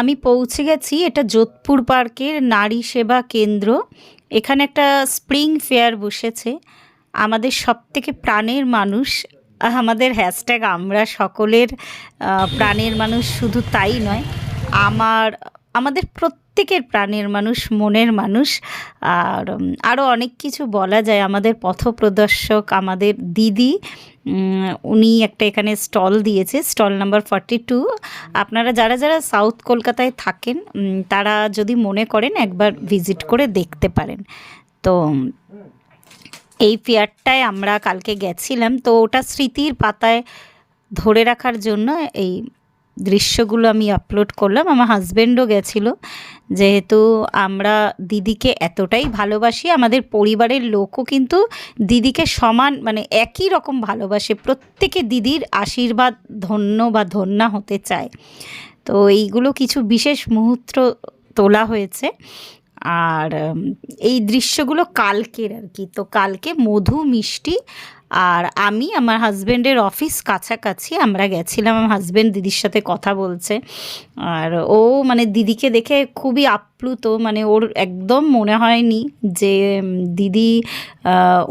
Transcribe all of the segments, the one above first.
আমি পৌঁছে গেছি, এটা যোধপুর পার্কের নারী সেবা কেন্দ্র। এখানে একটা স্প্রিং ফেয়ার বসেছে। আমাদের সবথেকে প্রাণের মানুষ, আমাদের হ্যাশট্যাগ আমরা সকলের প্রাণের মানুষ শুধু তাই নয়, আমার আমাদের প্রত্যেকের প্রাণের মানুষ, মনের মানুষ। আর আরও অনেক কিছু বলা যায় আমাদের পথপ্রদর্শক, আমাদের দিদি। উনি একটা এখানে স্টল দিয়েছে, স্টল নাম্বার ফর্টি টু। আপনারা যারা যারা সাউথ কলকাতায় থাকেন তারা যদি মনে করেন একবার ভিজিট করে দেখতে পারেন। তো, এই ফেয়ারটায় আমরা কালকে গেছিলাম, তো ওটা স্মৃতির পাতায় ধরে রাখার জন্য এই দৃশ্যগুলো আমি আপলোড করলাম। আমার হাজব্যান্ডও গেছিল। যেহেতু আমরা দিদিকে এতটাই ভালোবাসি, আমাদের পরিবারের লোকও কিন্তু দিদিকে সমান মানে একই রকম ভালোবাসে। প্রত্যেকে দিদির আশীর্বাদ, ধন্য বা ধন্যা হতে চায়। তো এইগুলো কিছু বিশেষ মুহূর্ত তোলা হয়েছে। আর এই দৃশ্যগুলো কালকের আর কি। তো কালকে মধু, মিষ্টি আর আমি আমার হাজব্যান্ডের অফিস কাছাকাছি, আমরা গেছিলাম, আমার হাজব্যান্ড দিদির সাথে কথা বলছে। আর ও মানে দিদিকে দেখে খুবই আপ্লুত মানে ওর একদম মনে হয়নি যে দিদি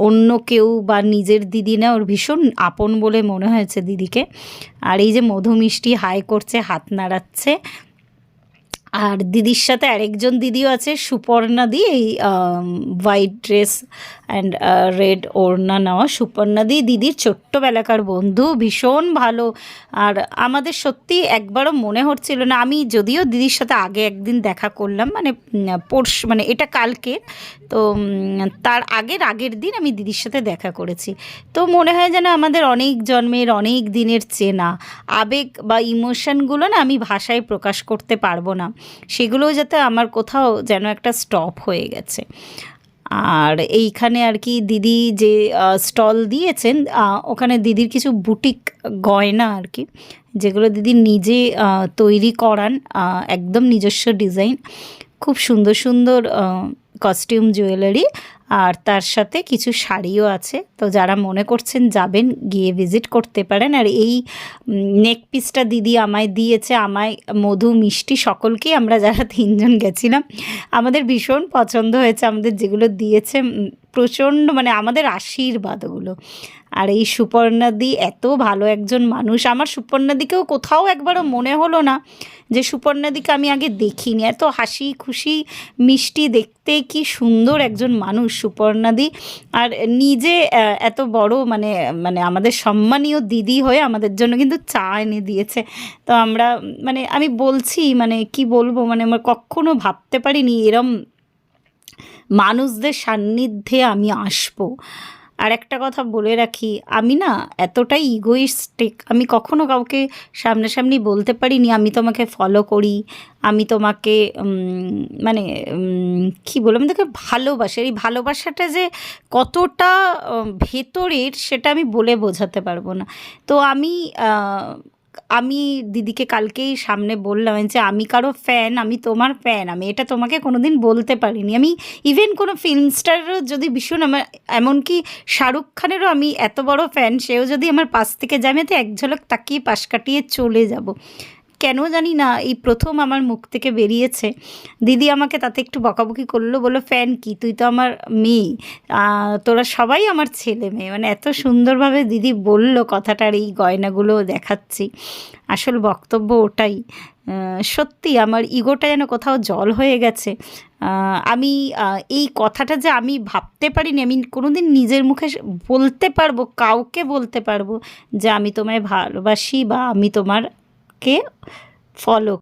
অন্য কেউ বা নিজের দিদি না, ওর ভীষণ আপন বলে মনে হয়েছে দিদিকে। আর এই যে মধু মিষ্টি হাই করছে, হাত নাড়াচ্ছে। আর দিদির সাথে আরেকজন দিদিও আছে, সুপর্ণা দি, এই হোয়াইট ড্রেস অ্যান্ড রেড ওড়না নেওয়া সুপর্ণা দি, দিদির ছোট্টবেলাকার বন্ধু, ভীষণ ভালো। আর আমাদের সত্যি একবারও মনে হচ্ছিল না, আমি যদিও দিদির সাথে আগে একদিন দেখা করলাম মানে পরশ মানে এটা কালকে, তো তার আগের আগের দিন আমি দিদির সাথে দেখা করেছি। তো মনে হয় যেন আমাদের অনেক জন্মের, অনেক দিনের চেনা। আবেগ বা ইমোশনগুলো না আমি ভাষায় প্রকাশ করতে পারব না। সেগুলোও যাতে আমার কোথাও যেন একটা স্টপ হয়ে গেছে। আর এইখানে আর কি দিদি যে স্টল দিয়েছেন ওখানে দিদির কিছু বুটিক গয়না আর কি, যেগুলো দিদি নিজে তৈরি করান একদম নিজস্ব ডিজাইন, খুব সুন্দর সুন্দর কস্টিউম জুয়েলারি আর তার সাথে কিছু শাড়িও আছে। তো যারা মনে করছেন যাবেন, গিয়ে ভিজিট করতে পারেন। আর এই নেক পিসটা দিদি আমায় দিয়েছে। আমায় মধু, মিষ্টি সকলকেই আমরা যারা তিনজন গেছিলাম, আমাদের ভীষণ পছন্দ হয়েছে। আমাদের যেগুলো দিয়েছে প্রচণ্ড মানে আমাদের আশীর্বাদ ওগুলো আর এই সুপর্ণাদি এত ভালো একজন মানুষ। আমার সুপর্ণাদিকেও কোথাও একবারও মনে হলো না যে সুপর্ণাদিকে আমি আগে দেখিনি। এত হাসি খুশি, মিষ্টি দেখতে কি সুন্দর একজন মানুষ সুপর্ণাদি। আর নিজে এত বড় মানে মানে আমাদের সম্মানীয় দিদি হয়ে আমাদের জন্য কিন্তু চা এনে দিয়েছে। তো আমরা মানে আমি বলছি মানে কি বলব? মানে আমার কখনো ভাবতে পারিনি এরম মানুষদের সান্নিধ্যে আমি আসব। আর একটা কথা বলে রাখি, আমি না এতটাই ইগোইস্টিক আমি কখনো কাউকে সামনাসামনি বলতে পারিনি, আমি তোমাকে ফলো করি, আমি তোমাকে মানে কী বলব, আমি তোকে ভালোবাসি। এই ভালোবাসাটা যে কতটা ভেতরের সেটা আমি বলে বোঝাতে পারব না। তো আমি আমি দিদিকে কালকেই সামনে বললাম যে আমি কারও ফ্যান আমি তোমার ফ্যান আমি এটা তোমাকে কোনো দিন বলতে পারিনি। আমি ইভেন কোনো ফিল্ম স্টারেরও যদি ভীষণ আমার এমনকি শাহরুখ খানেরও আমি এত বড় ফ্যান সেও যদি আমার পাশ থেকে যায়, আমি তো এক ঝলক তাকিয়ে পাশ কাটিয়ে চলে যাব। কেন জানি না, এই প্রথম আমার মুখ থেকে বেরিয়েছে। দিদি আমাকে তাতে একটু বকাবকি করল, বলল, ফ্যান কি? তুই তো আমার মেয়ে। তোরা সবাই আমার ছেলে মেয়ে। মানে এত সুন্দরভাবে দিদি বলল কথাটার এই গয়নাগুলো দেখাচ্ছি। আসল বক্তব্য ওটাই। সত্যি আমার ইগোটা যেন কোথাও জল হয়ে গেছে। আমি এই কথাটা যে আমি ভাবতে পারিনি, আমি কোনোদিন নিজের মুখে বলতে পারব, কাউকে বলতে পারব যে আমি তোমায় ভালোবাসি বা আমি তোমারকে ফলো